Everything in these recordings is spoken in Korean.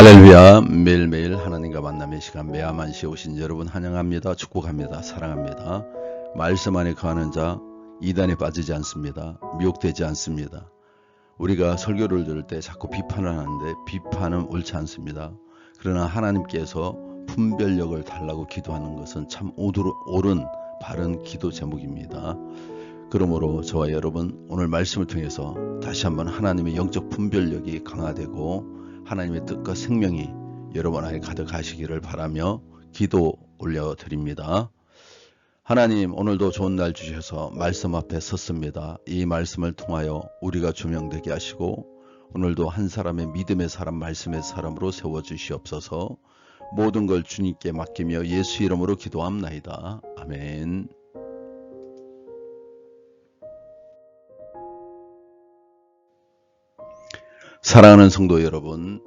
할렐루야. 매일매일 하나님과 만남의 시간 매야만시에 오신 여러분 환영합니다. 축복합니다. 사랑합니다. 말씀 안에 거하는 자 이단에 빠지지 않습니다. 미혹되지 않습니다. 우리가 설교를 들을 때 자꾸 비판을 하는데 비판은 옳지 않습니다. 그러나 하나님께서 분별력을 달라고 기도하는 것은 참 옳은 바른 기도 제목입니다. 그러므로 저와 여러분 오늘 말씀을 통해서 다시 한번 하나님의 영적 분별력이 강화되고 하나님의 뜻과 생명이 여러분 안에 가득하시기를 바라며 기도 올려드립니다. 하나님 오늘도 좋은 날 주셔서 말씀 앞에 섰습니다. 이 말씀을 통하여 우리가 조명되게 하시고 오늘도 한 사람의 믿음의 사람 말씀의 사람으로 세워주시옵소서 모든 걸 주님께 맡기며 예수 이름으로 기도합나이다. 아멘 사랑하는 성도 여러분,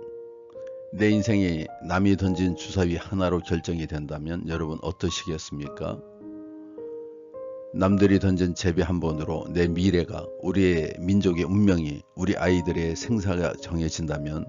내 인생이 남이 던진 주사위 하나로 결정이 된다면 여러분 어떠시겠습니까? 남들이 던진 제비 한 번으로 내 미래가 우리의 민족의 운명이 우리 아이들의 생사가 정해진다면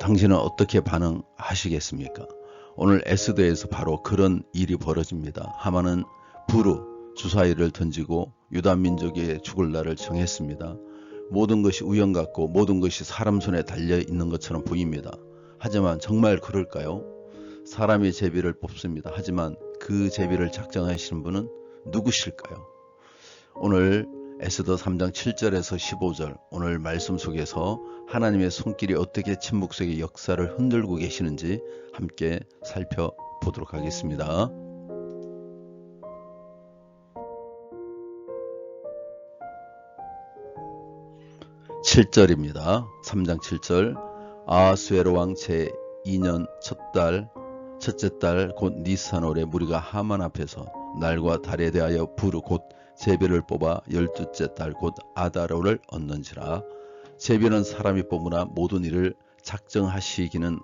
당신은 어떻게 반응하시겠습니까? 오늘 에스더에서 바로 그런 일이 벌어집니다. 하만은 부르 주사위를 던지고 유다 민족의 죽을 날을 정했습니다. 모든 것이 우연 같고 모든 것이 사람 손에 달려 있는 것처럼 보입니다. 하지만 정말 그럴까요? 사람이 제비를 뽑습니다. 하지만 그 제비를 작정하시는 분은 누구실까요? 오늘 에스더 3장 7절에서 15절 오늘 말씀 속에서 하나님의 손길이 어떻게 침묵 속의 역사를 흔들고 계시는지 함께 살펴보도록 하겠습니다. 7절입니다. 3장 7절 아스웨로 왕 제 2년 첫 달 첫째 달 곧 니산월에 무리가 하만 앞에서 날과 달에 대하여 부르 곧 제비를 뽑아 열두째 달 곧 아다로를 얻는지라 제비는 사람이 뽑으나 모든 일을 작정하시기는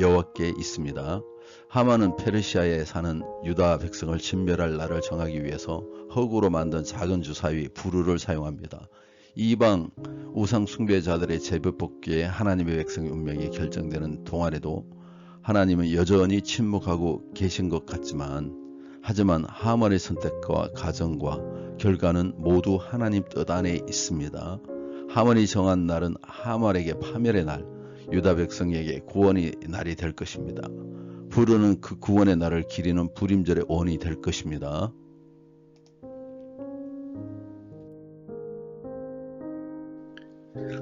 여호와께 있습니다. 하만은 페르시아에 사는 유다 백성을 진멸할 날을 정하기 위해서 흙으로 만든 작은 주사위 부르를 사용합니다. 이방 우상 숭배자들의 제법 복귀에 하나님의 백성의 운명이 결정되는 동안에도 하나님은 여전히 침묵하고 계신 것 같지만 하지만 하만의 선택과 가정과 결과는 모두 하나님 뜻 안에 있습니다. 하만이 정한 날은 하만에게 파멸의 날, 유다 백성에게 구원의 날이 될 것입니다. 부르는 그 구원의 날을 기리는 불임절의 원이 될 것입니다.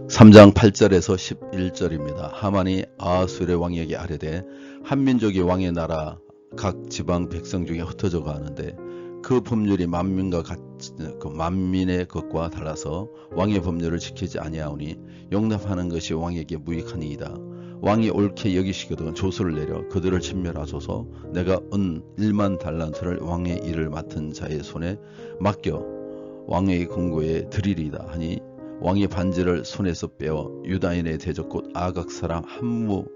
3장 8절에서 11절입니다. 하만이 아수르의 왕에게 아뢰되 한민족이 왕의 나라 각 지방 백성 중에 흩어져 가는데 그 법률이 만민과 같, 그 만민의 것과 달라서 왕의 법률을 지키지 아니하오니 용납하는 것이 왕에게 무익하니이다. 왕이 옳게 여기시거든 조서를 내려 그들을 진멸하소서 내가 은 1만 달란트를 왕의 일을 맡은 자의 손에 맡겨 왕의 공고에 드리리다 하니 왕이 반지를 손에서 빼어 유다인의 대적 곧 아각 사람 한무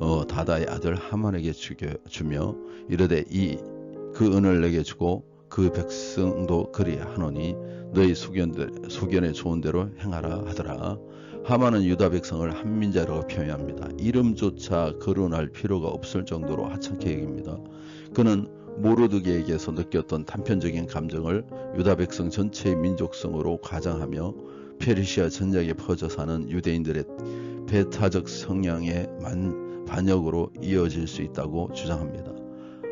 어, 다다의 아들 하만에게 주겨, 주며 이르되 이 그 은을 내게 주고 그 백성도 그리 하노니 너희 소견, 소견에 좋은 대로 행하라 하더라. 하만은 유다 백성을 한민자라고 표현합니다. 이름조차 거론할 필요가 없을 정도로 하찮게 여깁니다. 그는 모르드게에게서 느꼈던 단편적인 감정을 유다 백성 전체의 민족성으로 가장하며 페르시아 전역에 퍼져 사는 유대인들의 배타적 성향의 반역으로 이어질 수 있다고 주장합니다.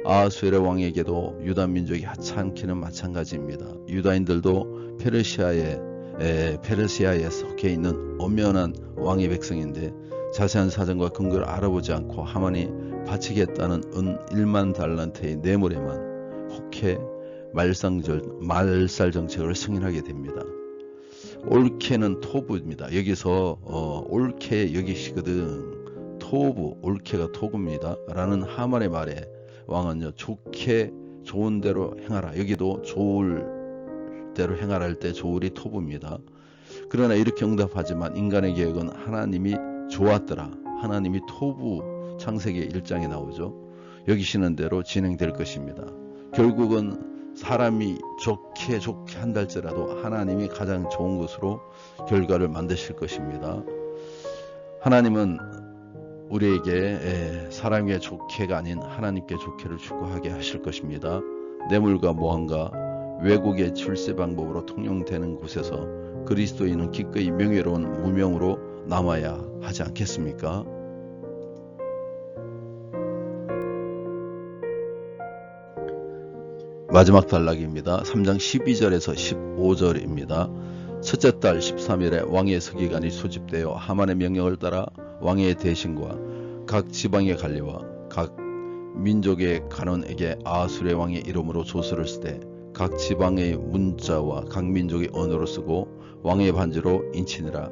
아수에르 왕에게도 유다 민족이 하찮기는 마찬가지입니다. 유다인들도 페르시아에 에, 페르시아에 속해 있는 엄연한 왕의 백성인데 자세한 사정과 근거를 알아보지 않고 하만이 바치겠다는 은 1만 달란트의 뇌물에만 혹해 말상절, 말살 정책을 승인하게 됩니다. 올케는 토부입니다. 여기서 어, 올케 여기시거든 토부 올케가 토구입니다. 라는 하만의 말에 왕은요 좋게 좋은 대로 행하라. 여기도 좋을 대로 행하라 할 때 좋을이 토부입니다. 그러나 이렇게 응답하지만 인간의 계획은 하나님이 좋았더라. 하나님이 토부 창세기 1장에 나오죠. 여기시는 대로 진행될 것입니다. 결국은 사람이 좋게 좋게 한달지라도 하나님이 가장 좋은 것으로 결과를 만드실 것입니다. 하나님은 우리에게 에, 사람에게 좋게가 아닌 하나님께 좋게를 추구하게 하실 것입니다. 뇌물과 모함과 외국의 출세 방법으로 통용되는 곳에서 그리스도인은 기꺼이 명예로운 무명으로 남아야 하지 않겠습니까? 마지막 단락입니다. 3장 12절에서 15절입니다. 첫째 달 13일에 왕의 서기관이 소집되어 하만의 명령을 따라 왕의 대신과 각 지방의 관리와 각 민족의 간원에게 아수르의 왕의 이름으로 조서를 쓰되 각 지방의 문자와 각 민족의 언어로 쓰고 왕의 반지로 인치니라.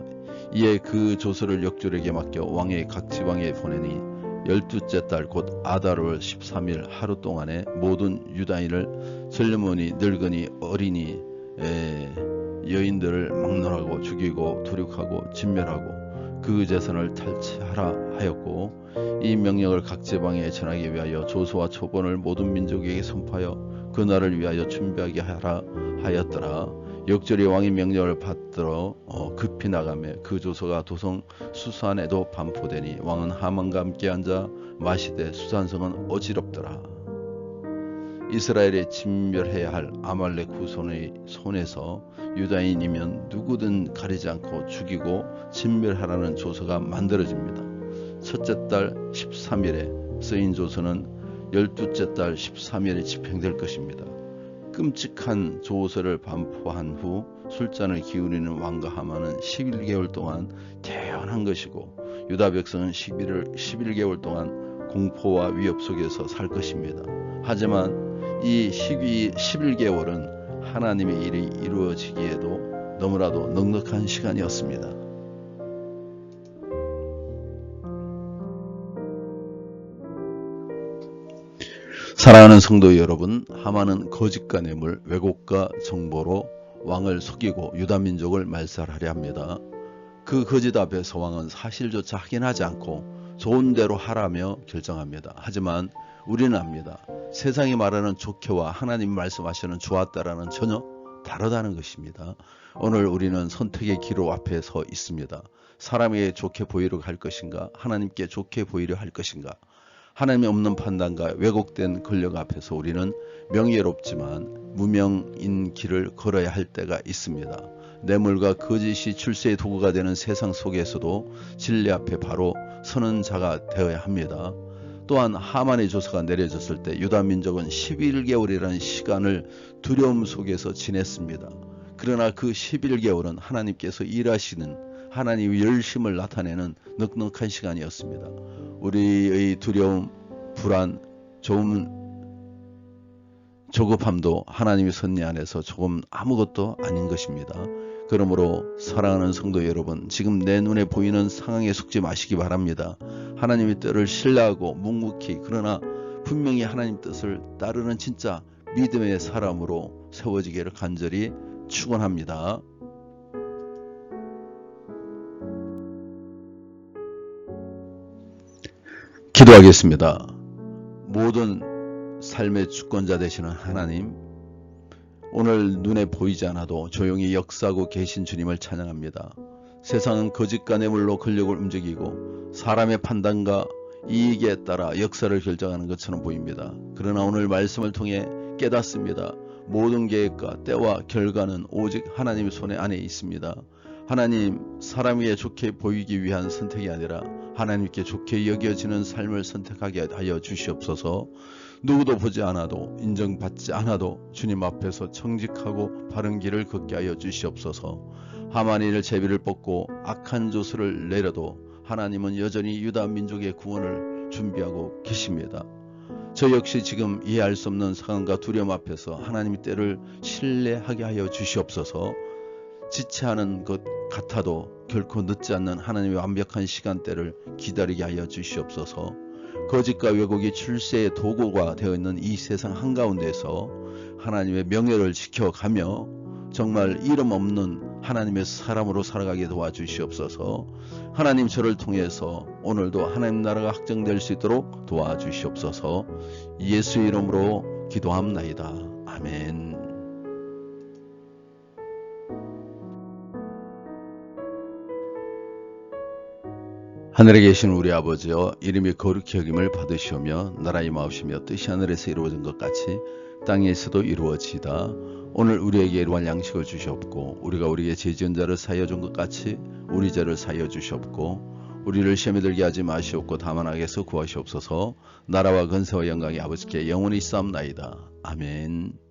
이에 그 조서를 역졸에게 맡겨 왕의 각 지방에 보내니 열두째 달 곧 아달월 13일 하루 동안에 모든 유다인을 설레머니 늙은이 어린이 에, 여인들을 막론하고 죽이고 도륙하고 진멸하고 그 재산을 탈취하라 하였고 이 명령을 각 지방에 전하기 위하여 조소와 초본을 모든 민족에게 선포하여 그날을 위하여 준비하게 하라 하였더라 역절이 왕의 명령을 받들어 어, 급히 나가며 그 조서가 도성 수산에도 반포되니 왕은 하만과 함께 앉아 마시되 수산성은 어지럽더라. 이스라엘에 진멸해야 할 아말렉 후손의 손에서 유다인이면 누구든 가리지 않고 죽이고 진멸하라는 조서가 만들어집니다. 첫째 달 13일에 쓰인 조서는 열두째 달 13일에 집행될 것입니다. 끔찍한 조서를 반포한 후 술잔을 기울이는 왕과 하만은 11개월 동안 태연한 것이고 유다 백성은 11을, 11개월 동안 공포와 위협 속에서 살 것입니다. 하지만 이 12, 11개월은 하나님의 일이 이루어지기에도 너무나도 넉넉한 시간이었습니다. 사랑하는 성도 여러분, 하만은 거짓과 뇌물, 왜곡과 정보로 왕을 속이고 유다 민족을 말살하려 합니다. 그 거짓 앞에서 왕은 사실조차 확인하지 않고 좋은 대로 하라며 결정합니다. 하지만 우리는 압니다. 세상이 말하는 좋게와 하나님 말씀하시는 좋았다라는 전혀 다르다는 것입니다. 오늘 우리는 선택의 기로 앞에 서 있습니다. 사람에게 좋게 보이려 할 것인가? 하나님께 좋게 보이려 할 것인가? 하나님이 없는 판단과 왜곡된 권력 앞에서 우리는 명예롭지만 무명인 길을 걸어야 할 때가 있습니다. 뇌물과 거짓이 출세의 도구가 되는 세상 속에서도 진리 앞에 바로 서는 자가 되어야 합니다. 또한 하만의 조서가 내려졌을 때 유다 민족은 11개월이라는 시간을 두려움 속에서 지냈습니다. 그러나 그 11개월은 하나님께서 일하시는 하나님의 열심을 나타내는 넉넉한 시간이었습니다. 우리의 두려움, 불안, 조음, 조급함도 하나님의 섭리 안에서 조금 아무것도 아닌 것입니다. 그러므로 사랑하는 성도 여러분, 지금 내 눈에 보이는 상황에 속지 마시기 바랍니다. 하나님의 뜻을 신뢰하고 묵묵히 그러나 분명히 하나님 뜻을 따르는 진짜 믿음의 사람으로 세워지기를 간절히 축원합니다. 기도하겠습니다. 모든 삶의 주권자 되시는 하나님, 오늘 눈에 보이지 않아도 조용히 역사하고 계신 주님을 찬양합니다. 세상은 거짓과 뇌물로 권력을 움직이고 사람의 판단과 이익에 따라 역사를 결정하는 것처럼 보입니다. 그러나 오늘 말씀을 통해 깨닫습니다. 모든 계획과 때와 결과는 오직 하나님의 손에 안에 있습니다. 하나님 사람 에 좋게 보이기 위한 선택이 아니라 하나님께 좋게 여겨지는 삶을 선택하게 하여 주시옵소서. 누구도 보지 않아도 인정받지 않아도 주님 앞에서 정직하고 바른 길을 걷게 하여 주시옵소서. 하만이를 제비를 뽑고 악한 조수를 내려도 하나님은 여전히 유다 민족의 구원을 준비하고 계십니다. 저 역시 지금 이해할 수 없는 상황과 두려움 앞에서 하나님의 때를 신뢰하게 하여 주시옵소서. 지체하는 것 같아도 결코 늦지 않는 하나님의 완벽한 시간대를 기다리게 하여 주시옵소서. 거짓과 왜곡이 출세의 도구가 되어 있는 이 세상 한가운데서 하나님의 명예를 지켜가며 정말 이름 없는 하나님의 사람으로 살아가게 도와주시옵소서. 하나님 저를 통해서 오늘도 하나님 나라가 확정될 수 있도록 도와주시옵소서. 예수 이름으로 기도합나이다. 아멘. 하늘에 계신 우리 아버지여 이름이 거룩히 여김을 받으시오며 나라의 마옵시며 뜻이 하늘에서 이루어진 것 같이 땅에서도 이루어지이다. 오늘 우리에게 일용할 양식을 주시옵고 우리가 우리에게 죄 지은 자를 사하여 준 것 같이 우리 죄를 사하여 주시옵고 우리를 시험에 들게 하지 마시옵고 다만 악에서 구하시옵소서 나라와 근세와 영광이 아버지께 영원히 있사옵나이다. 아멘